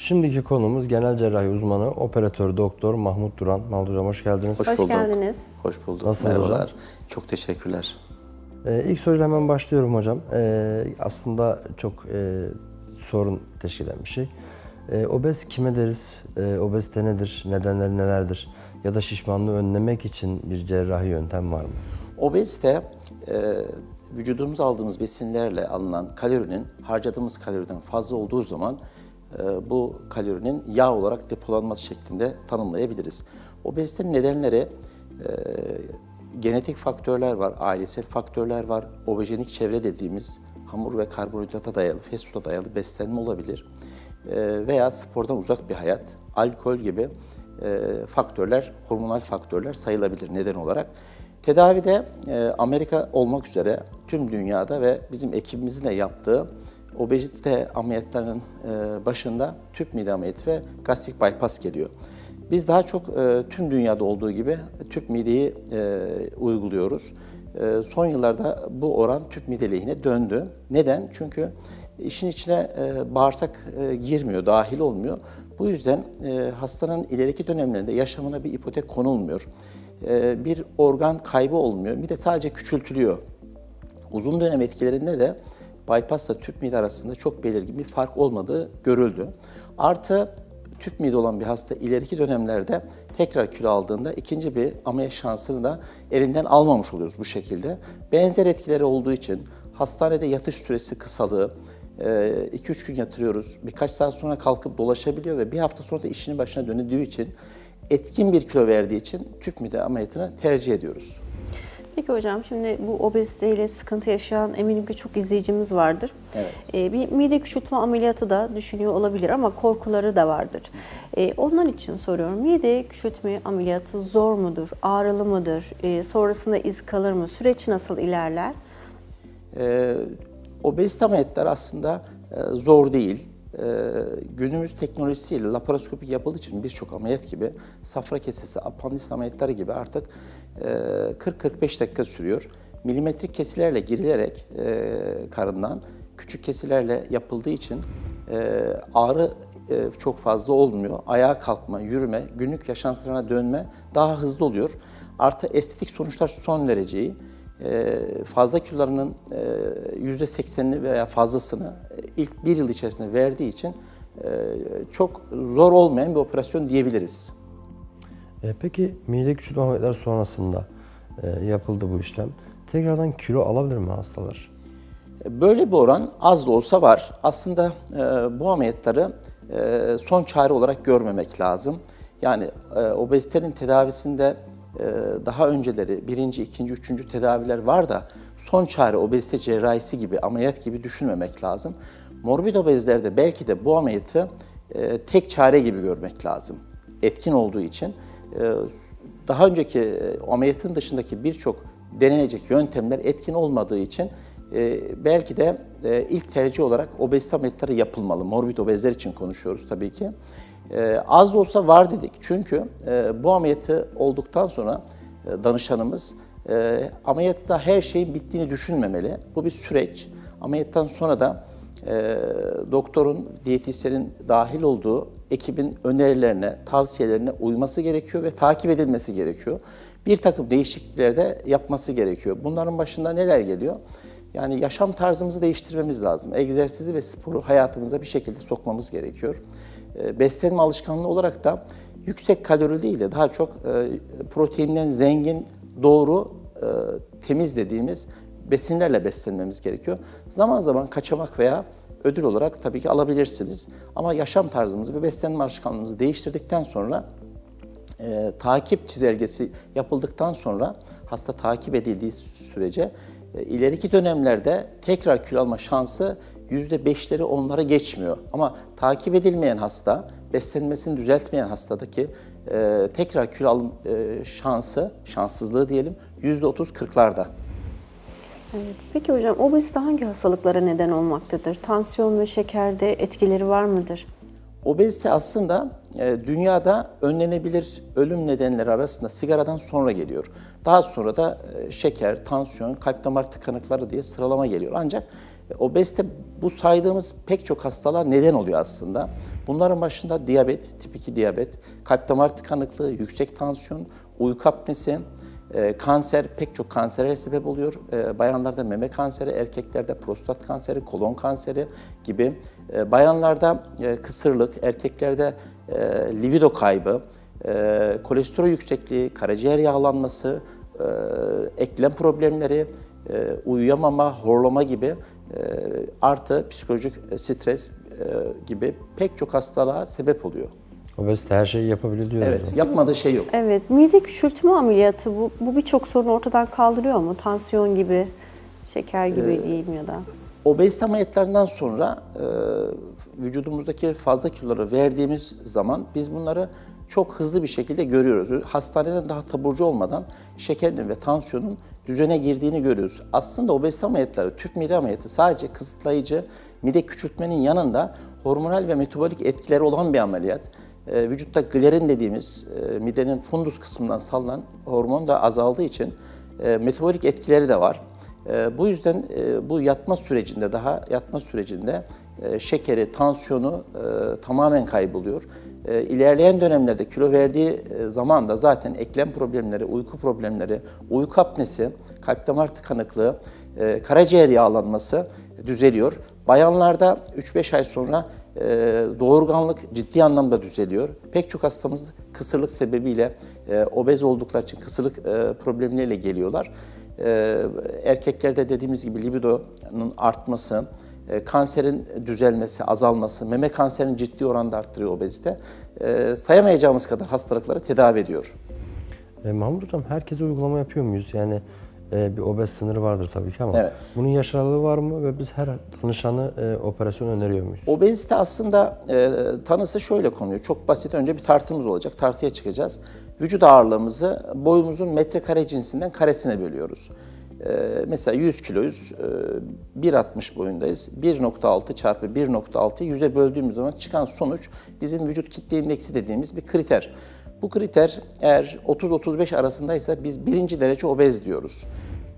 Şimdiki konumuz genel cerrahi uzmanı, operatör doktor Mahmut Duran. Mahmut Hocam hoş geldiniz. Hoş, Hoş bulduk. geldiniz. Hoş bulduk. Nasılsınız Merhabalar. hocam? Çok teşekkürler. Ee, ilk soruyla hemen başlıyorum hocam. Ee, aslında çok e, sorun teşkil eden bir şey. Ee, obez kime deriz? Ee, obezite nedir? Nedenleri nelerdir? Ya da şişmanlığı önlemek için bir cerrahi yöntem var mı? Obezite, e, vücudumuza aldığımız besinlerle alınan kalorinin harcadığımız kaloriden fazla olduğu zaman bu kalorinin yağ olarak depolanması şeklinde tanımlayabiliriz. Obezitenin nedenleri e, genetik faktörler var, ailesel faktörler var, obejenik çevre dediğimiz hamur ve karbonhidrata dayalı, fast dayalı beslenme olabilir. E, veya spordan uzak bir hayat, alkol gibi e, faktörler, hormonal faktörler sayılabilir neden olarak. Tedavide e, Amerika olmak üzere tüm dünyada ve bizim ekibimizin de yaptığı obezite ameliyatlarının e, başında tüp mide ameliyatı ve gastrik bypass geliyor. Biz daha çok e, tüm dünyada olduğu gibi tüp mideyi e, uyguluyoruz. Son yıllarda bu oran tüp mide lehine döndü. Neden? Çünkü işin içine bağırsak girmiyor, dahil olmuyor. Bu yüzden hastanın ileriki dönemlerinde yaşamına bir ipotek konulmuyor. Bir organ kaybı olmuyor. Bir de sadece küçültülüyor. Uzun dönem etkilerinde de bypassla tüp mide arasında çok belirgin bir fark olmadığı görüldü. Artı tüp mide olan bir hasta ileriki dönemlerde tekrar kilo aldığında ikinci bir ameliyat şansını da elinden almamış oluyoruz bu şekilde. Benzer etkileri olduğu için hastanede yatış süresi kısalığı, 2-3 gün yatırıyoruz. Birkaç saat sonra kalkıp dolaşabiliyor ve bir hafta sonra da işinin başına döndüğü için etkin bir kilo verdiği için tüp mide ameliyatını tercih ediyoruz. Peki hocam şimdi bu obeziteyle sıkıntı yaşayan eminim ki çok izleyicimiz vardır. Evet. Ee, bir mide küçültme ameliyatı da düşünüyor olabilir ama korkuları da vardır. Ee, onlar için soruyorum. Mide küçültme ameliyatı zor mudur? Ağrılı mıdır? Ee, sonrasında iz kalır mı? Süreç nasıl ilerler? Ee, obezite ameliyatları aslında e, zor değil. Ee, günümüz teknolojisiyle laparoskopik yapıldığı için birçok ameliyat gibi safra kesesi, apandis ameliyatları gibi artık e, 40-45 dakika sürüyor. Milimetrik kesilerle girilerek e, karından küçük kesilerle yapıldığı için e, ağrı e, çok fazla olmuyor. Ayağa kalkma, yürüme, günlük yaşantılarına dönme daha hızlı oluyor. Artı estetik sonuçlar son derece iyi. Ee, fazla kilolarının %80'ini veya fazlasını ilk bir yıl içerisinde verdiği için e, çok zor olmayan bir operasyon diyebiliriz. Ee, peki mide küçültme ameliyatları sonrasında e, yapıldı bu işlem. Tekrardan kilo alabilir mi hastalar? Böyle bir oran az da olsa var. Aslında e, bu ameliyatları e, son çare olarak görmemek lazım. Yani e, obezitenin tedavisinde e, daha önceleri birinci, ikinci, üçüncü tedaviler var da son çare obezite cerrahisi gibi, ameliyat gibi düşünmemek lazım. Morbid obezlerde belki de bu ameliyatı e, tek çare gibi görmek lazım. Etkin olduğu için. E, daha önceki e, ameliyatın dışındaki birçok denenecek yöntemler etkin olmadığı için e, belki de ilk tercih olarak obezite ameliyatları yapılmalı. Morbid obezler için konuşuyoruz tabii ki. E, az da olsa var dedik. Çünkü e, bu ameliyatı olduktan sonra e, danışanımız e, ameliyatta her şeyin bittiğini düşünmemeli. Bu bir süreç. Ameliyattan sonra da e, doktorun, diyetisyenin dahil olduğu ekibin önerilerine, tavsiyelerine uyması gerekiyor ve takip edilmesi gerekiyor. Bir takım değişiklikler de yapması gerekiyor. Bunların başında neler geliyor? Yani yaşam tarzımızı değiştirmemiz lazım. Egzersizi ve sporu hayatımıza bir şekilde sokmamız gerekiyor. E, beslenme alışkanlığı olarak da yüksek kalori değil de daha çok e, proteinden zengin, doğru, e, temiz dediğimiz besinlerle beslenmemiz gerekiyor. Zaman zaman kaçamak veya ödül olarak tabii ki alabilirsiniz. Ama yaşam tarzımızı ve beslenme alışkanlığımızı değiştirdikten sonra e, takip çizelgesi yapıldıktan sonra hasta takip edildiği sürece e, ileriki dönemlerde tekrar kilo alma şansı %5'leri onlara geçmiyor. Ama takip edilmeyen hasta, beslenmesini düzeltmeyen hastadaki e, tekrar kilo alım e, şansı, şanssızlığı diyelim %30-40'larda. Evet. Peki hocam obezite hangi hastalıklara neden olmaktadır? Tansiyon ve şekerde etkileri var mıdır? Obezite aslında e, dünyada önlenebilir ölüm nedenleri arasında sigaradan sonra geliyor. Daha sonra da e, şeker, tansiyon, kalp damar tıkanıkları diye sıralama geliyor. Ancak e, obezite bu saydığımız pek çok hastalığa neden oluyor aslında. Bunların başında diyabet, tip 2 diyabet, kalp damar tıkanıklığı, yüksek tansiyon, uyku apnesi, e, kanser pek çok kansere sebep oluyor. E, bayanlarda meme kanseri, erkeklerde prostat kanseri, kolon kanseri gibi. E, bayanlarda e, kısırlık, erkeklerde e, libido kaybı, e, kolesterol yüksekliği, karaciğer yağlanması, e, eklem problemleri, e, uyuyamama, horlama gibi e, artı psikolojik e, stres e, gibi pek çok hastalığa sebep oluyor. Obezite her şeyi yapabiliyor diyoruz. Evet, yapmadığı şey yok. Evet, mide küçültme ameliyatı bu, bu birçok sorunu ortadan kaldırıyor mu? Tansiyon gibi, şeker gibi Ee, diyeyim ya da. Obezite ameliyatlarından sonra e, vücudumuzdaki fazla kiloları verdiğimiz zaman biz bunları çok hızlı bir şekilde görüyoruz. Hastaneden daha taburcu olmadan şekerin ve tansiyonun düzene girdiğini görüyoruz. Aslında obezite ameliyatları, tüp mide ameliyatı sadece kısıtlayıcı mide küçültmenin yanında hormonal ve metabolik etkileri olan bir ameliyat. E, vücutta gliarin dediğimiz e, midenin fundus kısmından salınan hormon da azaldığı için e, metabolik etkileri de var. Bu yüzden bu yatma sürecinde daha yatma sürecinde şekeri, tansiyonu tamamen kayboluyor. E, ilerleyen dönemlerde kilo verdiği zaman da zaten eklem problemleri, uyku problemleri, uyku apnesi, kalp damar tıkanıklığı, karaciğer yağlanması düzeliyor. Bayanlarda 3-5 ay sonra e, doğurganlık ciddi anlamda düzeliyor. Pek çok hastamız kısırlık sebebiyle e, obez oldukları için kısırlık e, problemleriyle geliyorlar. Erkeklerde dediğimiz gibi libidonun artması, kanserin düzelmesi, azalması, meme kanserinin ciddi oranda arttırıyor obezite. Sayamayacağımız kadar hastalıkları tedavi ediyor. E, Mahmut Hocam herkese uygulama yapıyor muyuz? Yani e, bir obez sınırı vardır tabii ki ama Evet. bunun yaş aralığı var mı ve biz her danışanı e, operasyon öneriyor muyuz? Obezite aslında e, tanısı şöyle konuyor. Çok basit. Önce bir tartımız olacak. Tartıya çıkacağız. Vücut ağırlığımızı boyumuzun metrekare cinsinden karesine bölüyoruz. E, mesela 100 kiloyuz. E, 1.60 boyundayız. 1.6 çarpı 1.6'yı 100'e böldüğümüz zaman çıkan sonuç bizim vücut kitle indeksi dediğimiz bir kriter. Bu kriter eğer 30-35 arasındaysa biz birinci derece obez diyoruz.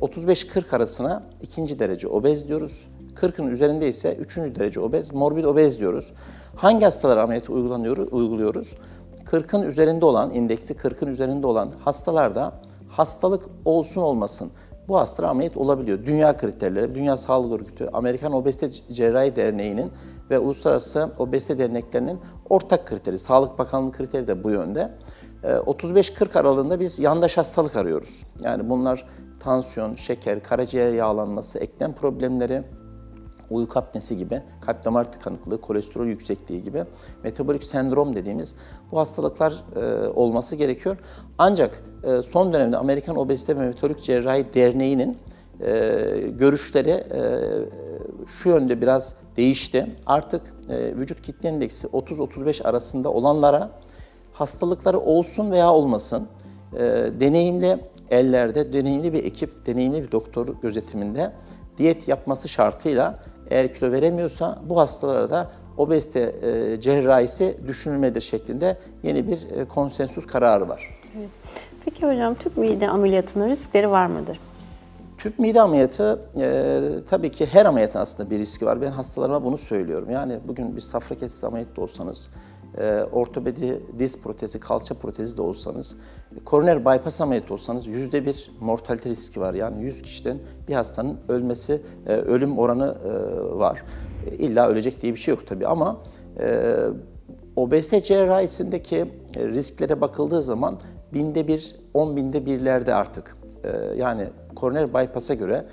35-40 arasına ikinci derece obez diyoruz. 40'ın üzerinde ise üçüncü derece obez, morbid obez diyoruz. Hangi hastalara ameliyatı uyguluyoruz? 40'ın üzerinde olan, indeksi 40'ın üzerinde olan hastalarda hastalık olsun olmasın bu hastalara ameliyat olabiliyor. Dünya kriterleri, Dünya Sağlık Örgütü, Amerikan Obezite Cerrahi Derneği'nin ve Uluslararası Obezite Derneklerinin ortak kriteri, Sağlık Bakanlığı kriteri de bu yönde. Ee, 35-40 aralığında biz yandaş hastalık arıyoruz. Yani bunlar tansiyon, şeker, karaciğer yağlanması, eklem problemleri, uyku apnesi gibi, kalp damar tıkanıklığı, kolesterol yüksekliği gibi metabolik sendrom dediğimiz bu hastalıklar e, olması gerekiyor. Ancak e, son dönemde Amerikan Obezite ve Metabolik Cerrahi Derneği'nin e, görüşleri e, şu yönde biraz değişti. Artık e, vücut kitle indeksi 30-35 arasında olanlara hastalıkları olsun veya olmasın e, deneyimli ellerde, deneyimli bir ekip, deneyimli bir doktor gözetiminde diyet yapması şartıyla eğer kilo veremiyorsa bu hastalara da obezite e, cerrahisi düşünülmedir şeklinde yeni bir e, konsensus kararı var. Peki hocam tüp mide ameliyatının riskleri var mıdır? Tüp mide ameliyatı e, tabii ki her ameliyatın aslında bir riski var. Ben hastalarıma bunu söylüyorum. Yani bugün bir safra kesesi ameliyatı da olsanız, e, ortopedi, diz protezi, kalça protezi de olsanız, koroner bypass ameliyatı olsanız yüzde bir mortalite riski var. Yani 100 kişiden bir hastanın ölmesi, e, ölüm oranı e, var. E, İlla ölecek diye bir şey yok tabii ama e, obezite cerrahisindeki e, risklere bakıldığı zaman binde bir, on binde birlerde artık. E, yani koroner bypass'a göre,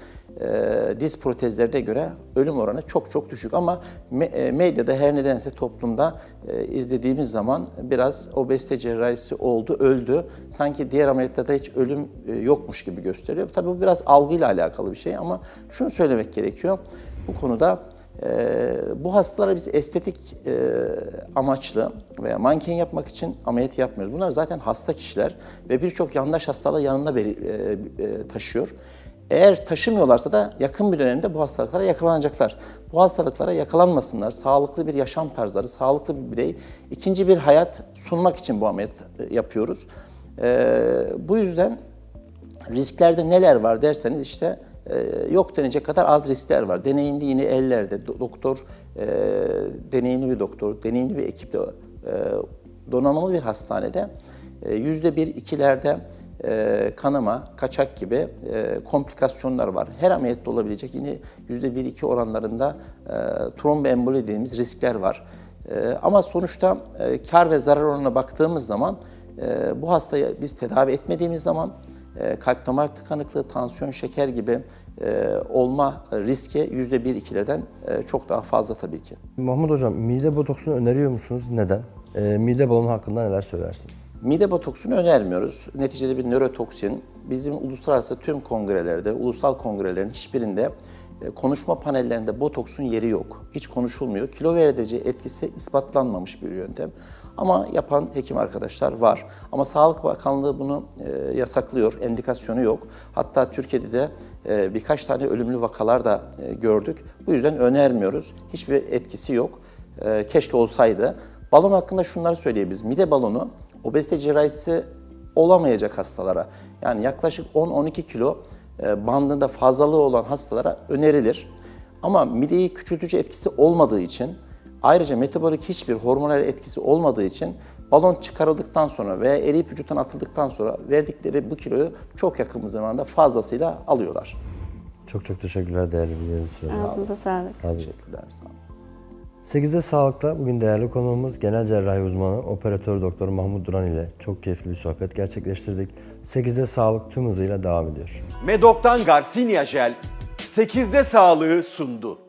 e, diz protezlerine göre ölüm oranı çok çok düşük. Ama me- e, medyada her nedense toplumda e, izlediğimiz zaman biraz obezite cerrahisi oldu, öldü. Sanki diğer ameliyatlarda hiç ölüm e, yokmuş gibi gösteriyor. Tabii bu biraz algıyla alakalı bir şey ama şunu söylemek gerekiyor. Bu konuda bu hastalara biz estetik e, amaçlı veya manken yapmak için ameliyat yapmıyoruz. Bunlar zaten hasta kişiler ve birçok yandaş hastalığı yanında e, e, taşıyor. Eğer taşımıyorlarsa da yakın bir dönemde bu hastalıklara yakalanacaklar. Bu hastalıklara yakalanmasınlar, sağlıklı bir yaşam tarzları, sağlıklı bir birey, ikinci bir hayat sunmak için bu ameliyat yapıyoruz. Ee, bu yüzden risklerde neler var derseniz işte yok denecek kadar az riskler var. Deneyimli yine ellerde, do- doktor, e, deneyimli bir doktor, deneyimli bir ekiple, e, donanımlı bir hastanede e, yüzde bir, ikilerde e, kanama, kaçak gibi e, komplikasyonlar var. Her ameliyatta olabilecek yine yüzde bir, iki oranlarında e, tromboemboli dediğimiz riskler var. E, ama sonuçta e, kar ve zarar oranına baktığımız zaman e, bu hastayı biz tedavi etmediğimiz zaman e, kalp damar tıkanıklığı, tansiyon, şeker gibi e, olma riski yüzde bir ikilerden e, çok daha fazla tabii ki. Mahmut Hocam mide botoksunu öneriyor musunuz? Neden? Mide balonu hakkında neler söylersiniz? Mide botoksunu önermiyoruz. Neticede bir nörotoksin. Bizim uluslararası tüm kongrelerde, ulusal kongrelerin hiçbirinde e, konuşma panellerinde botoksun yeri yok. Hiç konuşulmuyor. Kilo verici etkisi ispatlanmamış bir yöntem. Ama yapan hekim arkadaşlar var. Ama Sağlık Bakanlığı bunu e, yasaklıyor, endikasyonu yok. Hatta Türkiye'de de e, birkaç tane ölümlü vakalar da e, gördük. Bu yüzden önermiyoruz. Hiçbir etkisi yok. E, keşke olsaydı. Balon hakkında şunları söyleyebiliriz. Mide balonu obezite cerrahisi olamayacak hastalara yani yaklaşık 10-12 kilo e, bandında fazlalığı olan hastalara önerilir. Ama mideyi küçültücü etkisi olmadığı için ayrıca metabolik hiçbir hormonal etkisi olmadığı için balon çıkarıldıktan sonra veya eriyip vücuttan atıldıktan sonra verdikleri bu kiloyu çok yakın bir zamanda fazlasıyla alıyorlar. Çok çok teşekkürler değerli bilgileriniz için. Ağzınıza sağlık. Hazırız. Teşekkürler. Sağ olun. 8'de Sağlık'ta bugün değerli konuğumuz genel cerrahi uzmanı operatör doktor Mahmut Duran ile çok keyifli bir sohbet gerçekleştirdik. 8'de Sağlık tüm hızıyla devam ediyor. Medok'tan Garcinia Jel 8'de sağlığı sundu.